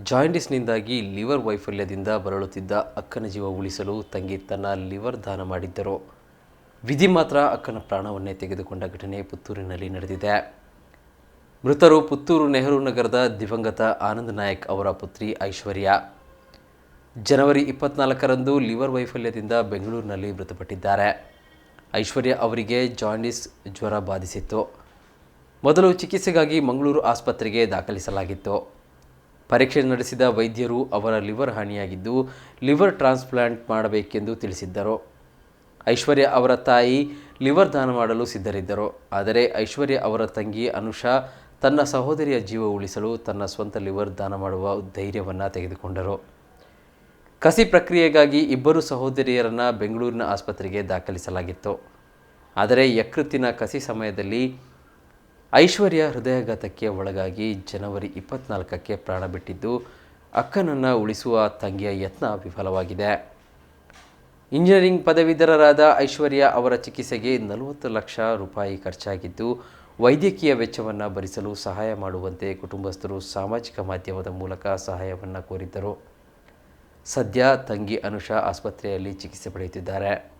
ಜಾಯಿಂಡಿಸ್ನಿಂದಾಗಿ liver ವೈಫಲ್ಯದಿಂದ ಬಳಲುತ್ತಿದ್ದ ಅಕ್ಕನ ಜೀವ ಉಳಿಸಲು ತಂಗಿ ತನ್ನ ಲಿವರ್ ದಾನ ಮಾಡಿದ್ದರು. ವಿಧಿ ಮಾತ್ರ ಅಕ್ಕನ ಪ್ರಾಣವನ್ನೇ ತೆಗೆದುಕೊಂಡ ಘಟನೆ ಪುತ್ತೂರಿನಲ್ಲಿ ನಡೆದಿದೆ. ಮೃತರು ಪುತ್ತೂರು ನೆಹರು ನಗರದ ದಿವಂಗತ ಆನಂದ್ ನಾಯಕ್ ಅವರ ಪುತ್ರಿ ಐಶ್ವರ್ಯ. ಜನವರಿ ಇಪ್ಪತ್ನಾಲ್ಕರಂದು ಲಿವರ್ ವೈಫಲ್ಯದಿಂದ ಬೆಂಗಳೂರಿನಲ್ಲಿ ಮೃತಪಟ್ಟಿದ್ದಾರೆ. ಐಶ್ವರ್ಯ ಅವರಿಗೆ ಜಾಂಡಿಸ್ ಜ್ವರ ಬಾಧಿಸಿತ್ತು. ಮೊದಲು ಚಿಕಿತ್ಸೆಗಾಗಿ ಮಂಗಳೂರು ಆಸ್ಪತ್ರೆಗೆ ದಾಖಲಿಸಲಾಗಿತ್ತು. ಪರೀಕ್ಷೆ ನಡೆಸಿದ ವೈದ್ಯರು ಅವರ ಲಿವರ್ ಹಾನಿಯಾಗಿದ್ದು ಲಿವರ್ ಟ್ರಾನ್ಸ್ಪ್ಲಾಂಟ್ ಮಾಡಬೇಕೆಂದು ತಿಳಿಸಿದ್ದರು. ಐಶ್ವರ್ಯ ಅವರ ತಾಯಿ ಲಿವರ್ ದಾನ ಮಾಡಲು ಸಿದ್ಧರಿದ್ದರು. ಆದರೆ ಐಶ್ವರ್ಯ ಅವರ ತಂಗಿ ಅನುಷಾ ತನ್ನ ಸಹೋದರಿಯ ಜೀವ ಉಳಿಸಲು ತನ್ನ ಸ್ವಂತ ಲಿವರ್ ದಾನ ಮಾಡುವ ಧೈರ್ಯವನ್ನು ತೆಗೆದುಕೊಂಡರು. ಕಸಿ ಪ್ರಕ್ರಿಯೆಗಾಗಿ ಇಬ್ಬರು ಸಹೋದರಿಯರನ್ನು ಬೆಂಗಳೂರಿನ ಆಸ್ಪತ್ರೆಗೆ ದಾಖಲಿಸಲಾಗಿತ್ತು. ಆದರೆ ಯಕೃತ್ತಿನ ಕಸಿ ಸಮಯದಲ್ಲಿ ಐಶ್ವರ್ಯ ಹೃದಯಾಘಾತಕ್ಕೆ ಒಳಗಾಗಿ ಜನವರಿ ಇಪ್ಪತ್ನಾಲ್ಕಕ್ಕೆ ಪ್ರಾಣ ಬಿಟ್ಟಿದ್ದು, ಅಕ್ಕನನ್ನು ಉಳಿಸುವ ತಂಗಿಯ ಯತ್ನ ವಿಫಲವಾಗಿದೆ. ಇಂಜಿನಿಯರಿಂಗ್ ಪದವೀಧರರಾದ ಐಶ್ವರ್ಯ ಅವರ ಚಿಕಿತ್ಸೆಗೆ ನಲವತ್ತು ಲಕ್ಷ ರೂಪಾಯಿ ಖರ್ಚಾಗಿದ್ದು, ವೈದ್ಯಕೀಯ ವೆಚ್ಚವನ್ನು ಭರಿಸಲು ಸಹಾಯ ಮಾಡುವಂತೆ ಕುಟುಂಬಸ್ಥರು ಸಾಮಾಜಿಕ ಮಾಧ್ಯಮದ ಮೂಲಕ ಸಹಾಯವನ್ನು ಕೋರಿದ್ದರು. ಸದ್ಯ ತಂಗಿ ಅನುಷಾ ಆಸ್ಪತ್ರೆಯಲ್ಲಿ ಚಿಕಿತ್ಸೆ ಪಡೆಯುತ್ತಿದ್ದಾರೆ.